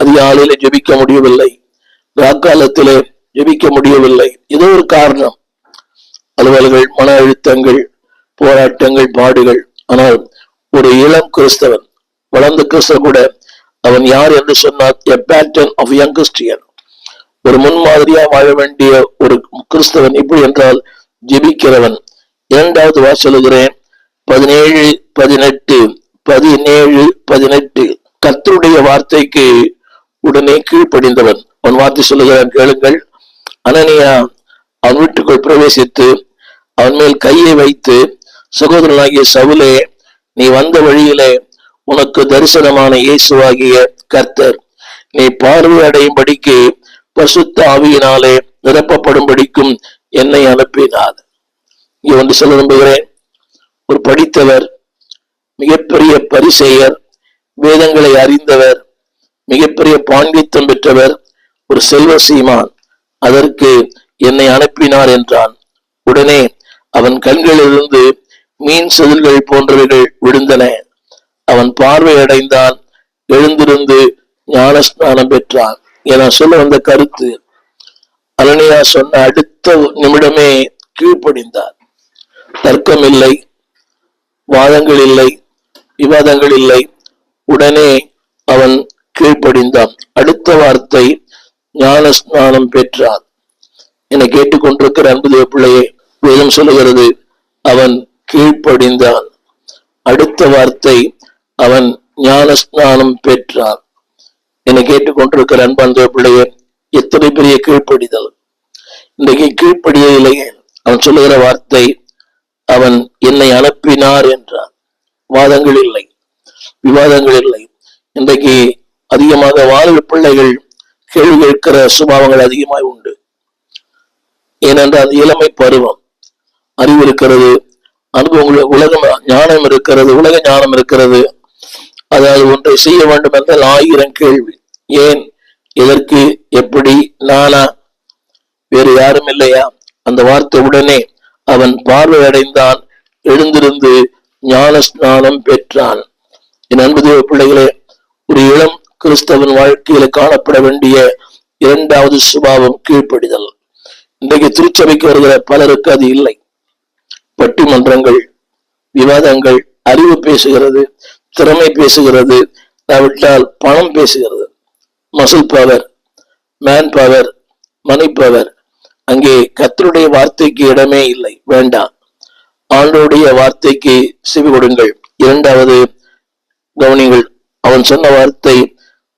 அதிகாலையில ஜெபிக்க முடியவில்லை. ராக்காலத்திலே ஜெபிக்க முடியவில்லை. ஏதோ ஒரு காரணம். அலுவல்கள் மன அழுத்தங்கள் போராட்டங்கள் பாடுகள் ஆனால் ஒரு இளம் கிறிஸ்தவன் வளர்ந்த கிறிஸ்தவன் கூட அவன் யார் என்று சொன்னார் a pattern of young Christian ஒரு முன்மாதிரியா வாழ வேண்டிய ஒரு கிறிஸ்தவன் இப்படி என்றால் ஜெபிக்கிறவன். இரண்டாவது வாசலுகிறேன். பதினேழு பதினெட்டு பதினேழு பதினெட்டு. கத்தருடைய வார்த்தைக்கு உடனே கீழ்ப்படிந்தவன். அவன் வார்த்தை சொல்லுகிறான் கேளுங்கள். அனனியா அவன் வீட்டுக்குள் பிரவேசித்து அவன் மேல் கையை வைத்து சகோதரனாகிய சவுலே நீ வந்த வழியிலே உனக்கு தரிசனமான இயேசுவாகிய கர்த்தர். நீ பார்வை அடையும்படிக்கு பசுத்த ஆவியினாலே நிரப்பப்படும்படிக்கும் என்னை அனுப்பினார். இங்கே ஒன்று சொல்ல விரும்புகிறேன் ஒரு படித்தவர் மிகப்பெரிய பரிசெயர் வேதங்களை அறிந்தவர் மிகப்பெரிய பாண்டித்தம் பெற்றவர் ஒரு செல்வ சீமான். அதற்கு என்னை அனுப்பினார் என்றான். உடனே அவன் கண்களிலிருந்து மீன் செதில்கள் போன்றவைகள் விழுந்தன. அவன் பார்வை அடைந்தான். எழுந்திருந்து ஞானஸ்நானம் பெற்றான் என சொல்ல வந்த கருத்து. அலனியா சொன்ன அடுத்த நிமிடமே கீழ்ப்படிந்தார். தர்க்கம் இல்லை வாதங்கள் இல்லை விவாதங்கள் இல்லை. உடனே அவன் கீழ்ப்படிந்தான். அடுத்த வார்த்தை ஞான ஸ்நானம் பெற்றான். என கேட்டுக்கொண்டிருக்கிற அன்புதேவ பிள்ளையே வேதம் சொல்லுகிறது அவன் கீழ்ப்படிந்தான். அடுத்த வார்த்தை அவன் ஞான ஸ்நானம் பெற்றான். என கேட்டுக்கொண்டிருக்கிற அன்பாந்த பிள்ளையே எத்தனை பெரிய கீழ்ப்படிதல். இன்றைக்கு கீழ்ப்படியவில்லையே அவன் சொல்லுகிற வார்த்தை அவன் என்னை அனுப்பினார் என்றான். வாதங்கள் இல்லை. விவாதங்கள் இல்லை. இன்றைக்கு அதிகமாக வாழ்வு பிள்ளைகள் கேள்வி கேட்கிற சுபாவங்கள் அதிகமாய் உண்டு. ஏனென்றால் இளமை பருவம். அறிவு இருக்கிறது அனுபவங்கள் உலகம் ஞானம் இருக்கிறது உலக ஞானம் இருக்கிறது. அதாவது ஒன்றை செய்ய வேண்டும் என்றால் ஆயிரம் கேள்வி. ஏன்? எதற்கு? எப்படி? நானா? வேறு யாரும் இல்லையா? அந்த வார்த்தை உடனே அவன் பார்வை அடைந்தான் எழுந்திருந்து ஞான ஸ்நானம் பெற்றான். என் அன்பு பிள்ளைகளே ஒரு இளம் கிறிஸ்தவன் வாழ்க்கையில காணப்பட வேண்டிய இரண்டாவது சுபாவம் கீழ்ப்படிதல். இன்றைக்கு திருச்சபைக்கு வருகிற பலருக்கு அது இல்லை. பட்டிமன்றங்கள் விவாதங்கள் அறிவு பேசுகிறது திறமை பேசுகிறது விட்டால் பணம் பேசுகிறது. Muscle power man power money power அங்கே கத்தருடைய வார்த்தைக்கு இடமே இல்லை. வேண்டாம். ஆண்டோடைய வார்த்தைக்கு செவி கொடுங்கள். இரண்டாவது கவனிங்கள் அவன் சொன்ன வார்த்தை